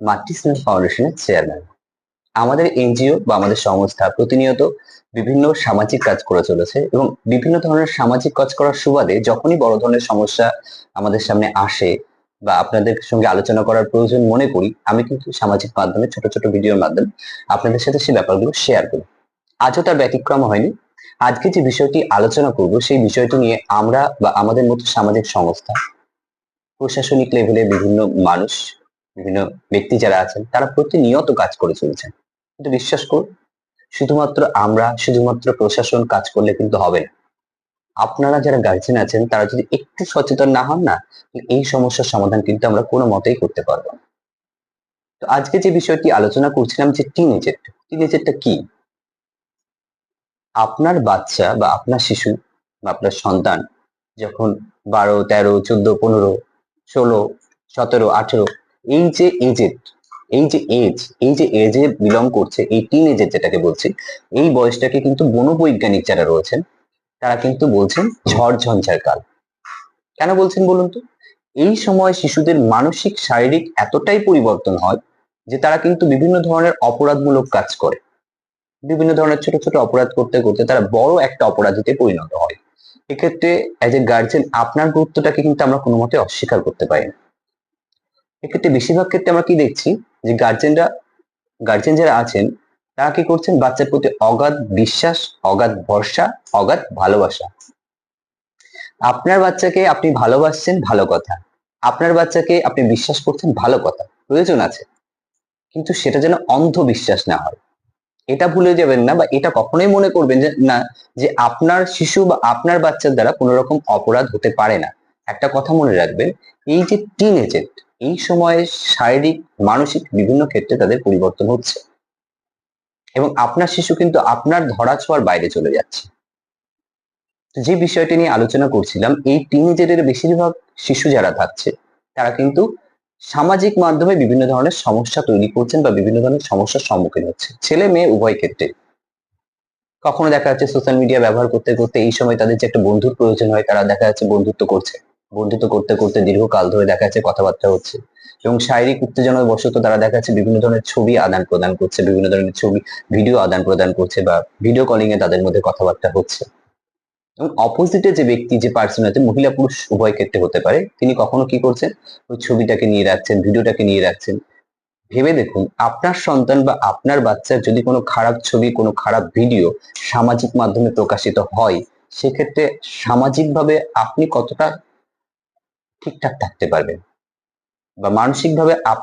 মাতৃস্নেহ ফাউন্ডেশনের চেয়ারম্যান আমাদের এনজিও বা আমাদের সংস্থা প্রতিনিয়ত বিভিন্ন সামাজিক কাজ করে চলেছে এবং বিভিন্ন ধরনের সামাজিক কাজ করার সুবাদে যখনই বড় ধরনের সমস্যা আমাদের সামনে আসে বা আপনাদের সঙ্গে আলোচনা করার প্রয়োজন মনে করি, আমি কিন্তু সামাজিক মাধ্যমে, ছোট ছোট ভিডিওর মাধ্যমে আপনাদের সাথে সেই ব্যাপারগুলো শেয়ার করি। আজও তার ব্যতিক্রম হয়নি। আজকে যে বিষয়টি আলোচনা করব, সেই বিষয়টি নিয়ে আমরা বা আমাদের মতো সামাজিক সংস্থা প্রশাসনিক লেভেলে বিভিন্ন মানুষ বিভিন্ন ব্যক্তি যারা আছেন, তারা প্রতিনিয়ত কাজ করে চলছেন। কিন্তু বিশ্বাস করুন, শুধুমাত্র আমরা, শুধুমাত্র প্রশাসন কাজ করলে কিন্তু হবে না। আপনারা যারা গার্জেন আছেন, তারা যদি একটু সচেতন না হন না এই সমস্যার সমাধান কিন্তু আমরা কোনো মতেই করতে পারব না। তো আজকে যে বিষয়টি আলোচনা করছিলাম যে টিনেজের টিনেজেরটা কি? আপনার বাচ্চা বা আপনার শিশু বা আপনার সন্তান যখন বারো, তেরো, চোদ্দ, পনেরো, ষোলো, সতেরো, আঠেরো এই যে এজের এই যে এজ এই যে এজে বিলং করছে এই টিন এজের যেটাকে বলছি, এই বয়সটাকে কিন্তু বনবৈজ্ঞানিক যারা রয়েছেন, তারা কিন্তু বলছেন ঝড় ঝঞ্ঝার কাল। কেন বলছেন বলুন তো? এই সময় শিশুদের মানসিক, শারীরিক এতটাই পরিবর্তন হয় যে তারা কিন্তু বিভিন্ন ধরনের অপরাধমূলক কাজ করে। বিভিন্ন ধরনের ছোট ছোট অপরাধ করতে করতে তারা বড় একটা অপরাধীতে পরিণত হয়। এক্ষেত্রে অ্যাজ এ গার্জেন আপনার গুরুত্বটাকে কিন্তু আমরা কোনো মতে অস্বীকার করতে পারি না। এক্ষেত্রে বেশিরভাগ ক্ষেত্রে আমরা কি দেখছি? যে গার্জেনরা গার্জেন যারা আছেন, তারা কি করছেন? বাচ্চার প্রতি অগাধ বিশ্বাস, অগাধ ভরসা, অগাধ ভালোবাসা। আপনার বাচ্চাকে আপনি ভালোবাসছেন, ভালো কথা। আপনার বাচ্চাকে আপনি বিশ্বাস করছেন, ভালো কথা। প্রয়োজন আছে। কিন্তু সেটা যেন অন্ধ বিশ্বাস না হয়। এটা ভুলে যাবেন না বা এটা কখনোই মনে করবেন যে, না, যে আপনার শিশু বা আপনার বাচ্চার দ্বারা কোনো রকম অপরাধ হতে পারে না। একটা কথা মনে রাখবেন, এই যে টিন এজেন্ট এই সময়ে শারীরিক, মানসিক বিভিন্ন ক্ষেত্রে তাদের পরিবর্তন হচ্ছে। এবং আপনার শিশু কিন্তু আপনার ধরা ছোঁয়ার বাইরে চলে যাচ্ছে। যে বিষয়টি নিয়ে আলোচনা করছিলাম, এই টিনেজারের বেশিরভাগ শিশু যারা থাকছে, তারা কিন্তু সামাজিক মাধ্যমে বিভিন্ন ধরনের সমস্যা তৈরি করছেন বা বিভিন্ন ধরনের সমস্যার সম্মুখীন হচ্ছে। ছেলে মেয়ে উভয় ক্ষেত্রে। কখনো দেখা যাচ্ছে সোশ্যাল মিডিয়া ব্যবহার করতে করতে এই সময় তাদের যে একটা বন্ধুর প্রয়োজন হয়, তারা দেখা যাচ্ছে বন্ধুত্ব করছে। বন্ধুত্ব করতে করতে দীর্ঘকাল ধরে দেখা যাচ্ছে কথাবার্তা হচ্ছে। এবং শারীরিক উত্তেজনার বশত তারা দেখা যাচ্ছে বিভিন্ন ধরনের ছবি আদান প্রদান করছে, বিভিন্ন ধরনের ছবি ভিডিও আদান প্রদান করছে বা ভিডিও কলিং এ তাদের মধ্যে কথাবার্তা হচ্ছে। এবং অপোজিটে যে ব্যক্তি, যে পার্সন আছে মহিলা পুরুষ উভয় ক্ষেত্রে হতে পারে, তিনি কখনো কি করছেন? ওই ছবিটাকে নিয়ে রাখছেন ভিডিওটাকে নিয়ে রাখছেন। ভেবে দেখুন, আপনার সন্তান বা আপনার বাচ্চার যদি কোনো খারাপ ছবি, কোনো খারাপ ভিডিও সামাজিক মাধ্যমে প্রকাশিত হয়, সেক্ষেত্রে সামাজিকভাবে আপনি কতটা ঠিকঠাক থাকতে পারবেন। বা মানসিকভাবে আপ